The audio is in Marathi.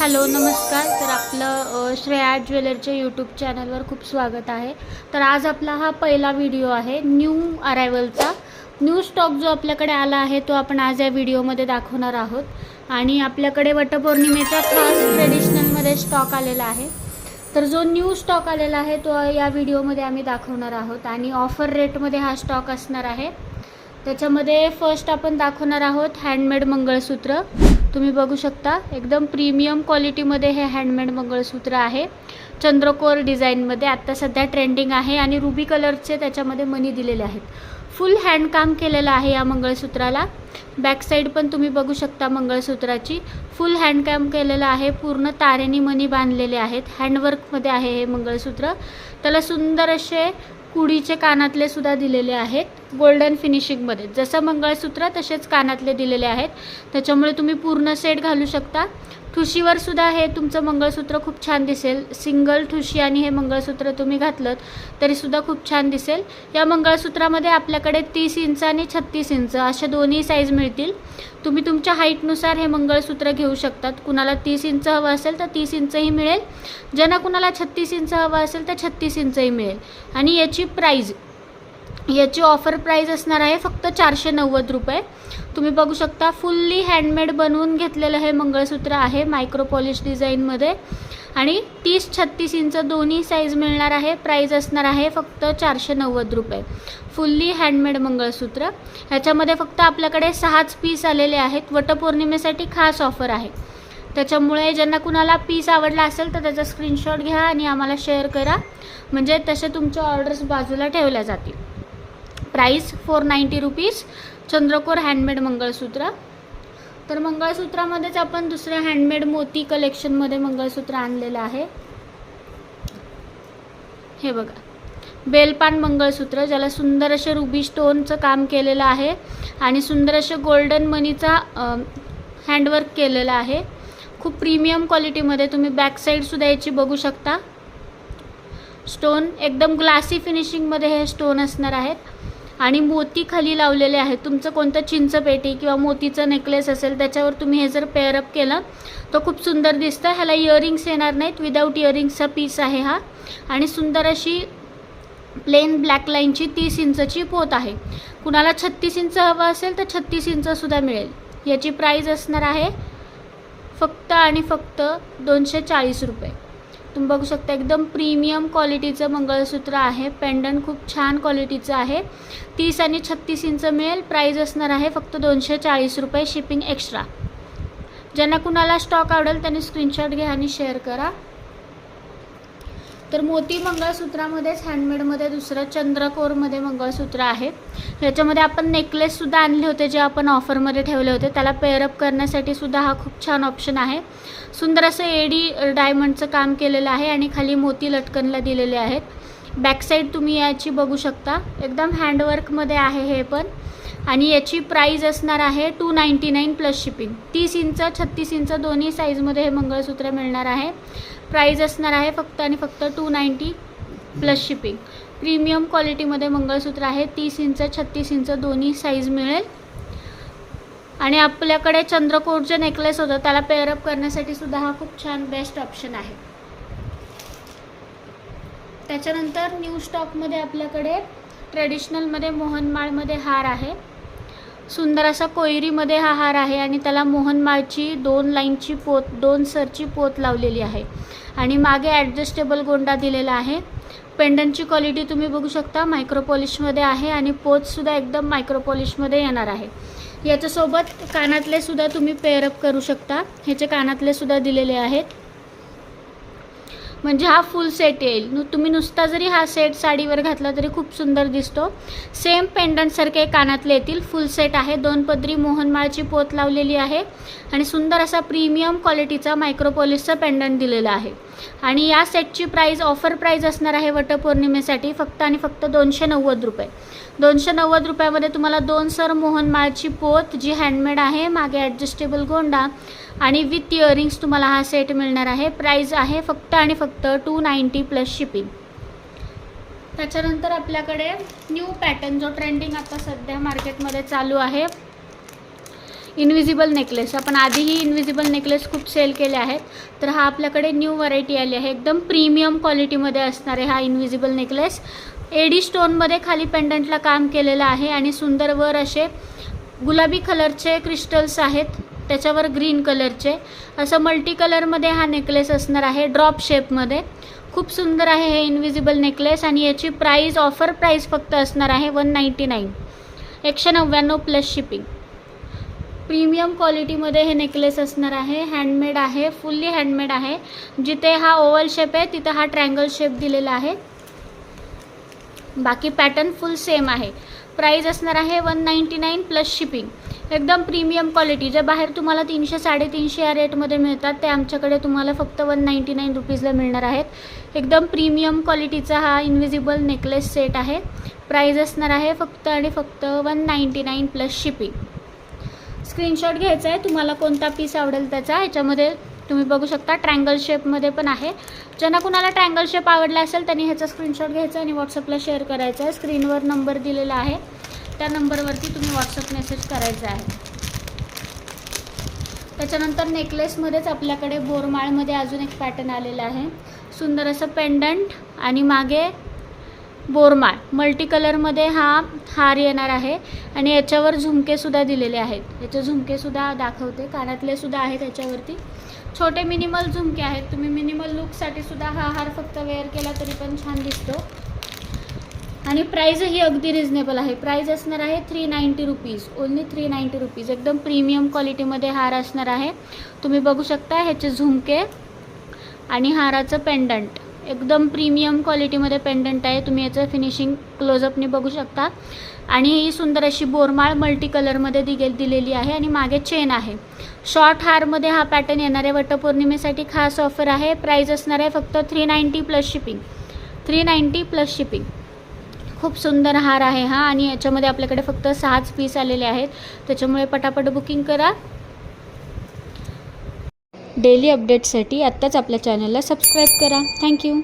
हॅलो नमस्कार. तर आपलं श्रेया ज्वेलरच्या यूट्यूब चॅनलवर खूप स्वागत आहे. तर आज आपला हा पहिला व्हिडिओ आहे न्यू अरायवलचा न्यू स्टॉक जो आपल्याकडे आला आहे तो आपण आज या व्हिडिओमध्ये दाखवणार आहोत. आणि आपल्याकडे वटपौर्णिमेचा खास ट्रेडिशनलमध्ये स्टॉक आलेला आहे. तर जो न्यू स्टॉक आलेला आहे तो या व्हिडिओमध्ये आम्ही दाखवणार आहोत. आणि ऑफर रेटमध्ये हा स्टॉक असणार आहे. त्याच्यामध्ये फर्स्ट आपण दाखवणार आहोत हँडमेड मंगळसूत्र. तुम्ही बघू शकता एकदम प्रीमियम क्वालिटीमध्ये हे हँडमेड मंगळसूत्र आहे. चंद्रकोर डिझाईनमध्ये आत्ता सध्या ट्रेंडिंग आहे आणि रुबी कलरचे त्याच्यामध्ये मनी दिलेले आहेत. फुल हँडकाम केलेलं आहे या मंगळसूत्राला. बॅकसाईड पण तुम्ही बघू शकता मंगळसूत्राची. फुल हँडकाम केलेलं आहे पूर्ण तारेनी मनी बांधलेले आहेत. हँडवर्कमध्ये आहे हे मंगळसूत्र. त्याला सुंदर असे कुडीचे कानातले सुद्धा दिलेले आहेत. गोल्डन फिनिशिंगमध्ये जसं मंगळसूत्र तसेच कानातले दिलेले आहेत. त्याच्यामुळे तुम्ही पूर्ण सेट घालू शकता. ठुशीवर सुद्धा हे तुमचं मंगळसूत्र खूप छान दिसेल. सिंगल ठुशी आणि हे मंगळसूत्र तुम्ही घातलं तरीसुद्धा खूप छान दिसेल. या मंगळसूत्रामध्ये आपल्याकडे तीस इंच आणि छत्तीस इंच अशा दोन्ही साईज मिळतील. तुम्ही तुमच्या हाईटनुसार हे मंगळसूत्र घेऊ शकतात. कुणाला तीस इंच हवं असेल तर तीस इंचही मिळेल. ज्यांना कुणाला छत्तीस इंच हवं असेल तर छत्तीस इंचही मिळेल. आणि याची प्राईज याची ऑफर प्राईज असणार आहे फक्त चारशे नव्वद रुपये. तुम्ही बघू शकता फुल्ली हँडमेड बनवून घेतलेलं हे मंगळसूत्र आहे मायक्रोपॉलिश डिझाईनमध्ये आणि तीस छत्तीस इंच दोन्ही साईज मिळणार आहे प्राईज असणार आहे फक्त चारशे नव्वद रुपये. Fully handmade mangalsutra. ह्याच्यामध्ये फक्त आपल्याकडे सहाच पीस आलेले आहेत. वटपौर्णिमेसाठी खास ऑफर आहे. त्याच्यामुळे ज्यांना कुणाला पीस आवडला असेल तर त्याचा स्क्रीनशॉट घ्या आणि आम्हाला शेअर करा. म्हणजे तसे तुमच्या ऑर्डर्स बाजूला ठेवल्या जातील. प्राईस फोर नाईंटी रुपीज चंद्रकोर हँडमेड मंगळसूत्र. तर मंगळसूत्रामध्येच आपण दुसऱ्या हँडमेड मोती कलेक्शनमध्ये मंगळसूत्र आणलेलं आहे. हे बघा. बेलपान मंगळसूत्र ज्याला सुंदर असे रुबी स्टोनचं काम केलेलं आहे आणि सुंदर असे गोल्डन मनीचा हँडवर्क केलेलं आहे. खूप प्रीमियम क्वालिटीमध्ये तुम्ही बॅक साईडसुद्धा याची बघू शकता. स्टोन एकदम ग्लासी फिनिशिंगमध्ये हे स्टोन असणार आहेत. आणि मोती खाली लावलेले आहेत. तुमचं कोणतं चिंचपेटी किंवा मोतीचं नेकलेस असेल त्याच्यावर तुम्ही हे जर पेअरअप केलं तर खूप सुंदर दिसतं. ह्याला इयरिंग्स येणार नाहीत. विदाऊट इयरिंग्सचा पीस आहे हा. आणि सुंदर अशी प्लेन ब्लॅक लाईनची तीस इंचची पोत आहे. कुणाला छत्तीस इंच हवं असेल तर छत्तीस इंचसुद्धा मिळेल. याची प्राईज असणार आहे फक्त आणि फक्त दोनशे चाळीस रुपये. तुम्ही बघू शकता एकदम प्रीमियम क्वालिटीचं मंगळसूत्र आहे. पेंडंट खूप छान क्वालिटीचं आहे. तीस आणि छत्तीस इंच मिळेल. प्राईज असणार आहे फक्त दोनशे चाळीस रुपये शिपिंग एक्स्ट्रा ज्यांना कुणाला स्टॉक आवडेल त्यांनी स्क्रीनशॉट घ्या आणि शेअर करा. तर मोती मंगळसूत्रामध्येच हँडमेडमध्ये दुसरं चंद्रकोरमध्ये मंगळसूत्र आहे. याच्यामध्ये आपण नेकलेससुद्धा आणले होते जे आपण ऑफरमध्ये ठेवले होते. त्याला पेअरअप करण्यासाठी सुद्धा हा खूप छान ऑप्शन आहे. सुंदर असं एडी डायमंडचं काम केलेलं आहे आणि खाली मोती लटकनला दिलेले आहेत. बॅकसाईड तुम्ही याची बघू शकता. एकदम हँडवर्कमध्ये आहे हे पण. आणि याची प्राईज असणार आहे two ninety nine plus shipping तीस इंच छत्तीस इंच दोन्ही साईजमध्ये हे मंगळसूत्र मिळणार आहे. प्राईज असणार आहे फक्त आणि फक्त two ninety plus shipping premium क्वालिटीमध्ये mangalsutra आहे. तीस इंच छत्तीस इंच दोन्ही साईज मिळेल. आणि आपल्याकडे चंद्रकोट जे नेकलेस होतं. त्याला पेअरअप करण्यासाठी सुद्धा हा खूप छान बेस्ट ऑप्शन आहे. त्याच्यानंतर न्यू स्टॉकमध्ये आपल्याकडे ट्रेडिशनलमध्ये मोहनमाळमध्ये हार आहे. सुंदर असा कोयरीमध्ये हा हार आहे आणि त्याला मोहनमाळची दोन लाईनची पोत दोन सरची पोत लावलेली आहे. आणि मागे ॲडजस्टेबल गोंडा दिलेला आहे. पेंडंटची क्वालिटी तुम्ही बघू शकता मायक्रोपॉलिशमध्ये आहे आणि पोतसुद्धा एकदम मायक्रोपॉलिशमध्ये येणार आहे. याच्यासोबत कानातले सुद्धा तुम्ही पेअरअप करू शकता. ह्याचे कानातले सुद्धा दिलेले आहेत. म्हणजे हा फुल सेट येईल. नु तुम्ही नुसता जरी हा सेट साडीवर घातला तरी खूप सुंदर दिसतो. सेम पेंडंटसारखे कानातले येतील. फुल सेट आहे. दोन पदरी मोहनमाळची पोत लावलेली आहे. आणि सुंदर असा प्रीमियम क्वालिटीचा मायक्रोपोलिसचा पेंडंट दिलेला आहे. आणि या सेटची प्राईज ऑफर प्राईज असणार आहे वटपौर्णिमेसाठी फक्त आणि फक्त दोनशे नव्वद रुपये. दोनशे नव्वद रुपयामध्ये तुम्हाला दोन सर मोहनमाळची पोत जी हँडमेड आहे मागे ॲडजस्टेबल गोंडा आणि विथ इयरिंग्स तुम्हाला हा सेट मिळणार आहे. प्राईज आहे फक्त आणि फक्त टू नाईंटी प्लस शिपिंग त्याच्यानंतर आपल्याकडे न्यू पॅटर्न जो ट्रेंडिंग आता सध्या मार्केटमध्ये चालू आहे इनविजिबल नेकलेस आपण आधीही इनविजिबल नेकलेस खूप सेल केले आहेत. तर हा आपल्याकडे न्यू व्हरायटी आली आहे. एकदम प्रीमियम क्वालिटीमध्ये असणार आहे हा इनविजिबल नेकलेस एडी स्टोनमध्ये खाली पेंडंटला काम केलेलं आहे आणि सुंदर वर असे गुलाबी कलरचे क्रिस्टल्स आहेत. त्याच्यावर ग्रीन कलरचे असं मल्टी कलरमध्ये हा नेकलेस असणार आहे ड्रॉप शेपमध्ये खूप सुंदर आहे हे इनविजिबल नेकलेस आणि याची प्राईज ऑफर प्राईज फक्त असणार आहे वन नाईंटी नाईन एकशे नव्याण्णव प्लस शिपिंग प्रीमियम क्वालिटीमध्ये हे नेकलेस असणार आहे. हँडमेड आहे. फुल्ली हँडमेड आहे. जिथे हा ओवल शेप आहे तिथं हा ट्रँगल शेप दिलेला आहे. बाकी पॅटर्न फुल सेम आहे. प्राईज असणार आहे one ninety nine plus shipping एकदम प्रीमियम क्वालिटी जे बाहेर तुम्हाला तीनशे साडेतीनशे या रेटमध्ये मिळतात ते आमच्याकडे तुम्हाला फक्त वन नाईंटी नाईन रुपीजला मिळणार आहेत. एकदम प्रीमियम क्वालिटीचा हा इनविजिबल नेकलेस सेट आहे. प्राईज असणार आहे फक्त आणि फक्त one ninety nine plus shipping screenshot घ्यायचा आहे. तुम्हाला कोणता पीस आवडेल त्याचा. ह्याच्यामध्ये तुम्ही बघू शकता ट्रँगल शेपमध्ये पण आहे. ज्यांना कुणाला ट्रँगल शेप आवडला असेल त्यांनी ह्याचा स्क्रीनशॉट घ्यायचा आणि व्हॉट्सअपला शेअर करायचा आहे. स्क्रीनवर नंबर दिलेला आहे. त्या नंबरवरती तुम्ही व्हॉट्सअप मेसेज करायचा आहे. त्याच्यानंतर नेकलेसमध्येच आपल्याकडे बोरमाळमध्ये अजून एक पॅटर्न आलेला आहे. सुंदर असं पेंडंट आणि मागे बोरमाळ. मल्टी कलरमध्ये हा हार येणार आहे आणि याच्यावर झुमकेसुद्धा दिलेले आहेत. याचे झुमकेसुद्धा दाखवते. कानातले सुद्धा आहेत याच्यावरती. छोटे मिनिमल झुमके आहेत. तुम्ही मिनिमल लुकसाठी सुद्धा हा हार फक्त वेअर केला तरी पण छान दिसतो. आणि प्राईजही अगदी रिझनेबल आहे. प्राईज असणार आहे three ninety rupees only three ninety rupees एकदम प्रीमियम क्वालिटीमध्ये हार असणार आहे. तुम्ही बघू शकता ह्याचे झुमके आणि हाराचं पेंडंट एकदम प्रीमियम क्वालिटीमध्ये पेंडंट आहे. तुम्ही याचं फिनिशिंग क्लोजअपने बघू शकता. आणि ही सुंदर अशी बोरमाळ मल्टी कलरमध्ये दिगे दिलेली आहे आणि मागे चेन आहे. शॉर्ट हारमध्ये हा पॅटर्न येणार आहे वटपौर्णिमेसाठी खास ऑफर आहे. प्राईज असणार आहे फक्त three ninety plus shipping three ninety plus shipping खूप सुंदर हार आहे हा. आणि याच्यामध्ये आपल्याकडे फक्त सहाच पीस आलेले आहेत. त्याच्यामुळे पटापट बुकिंग करा. डेली अपडेटसाठी आत्ताच आपल्या चॅनलला सबस्क्राईब करा. थँक्यू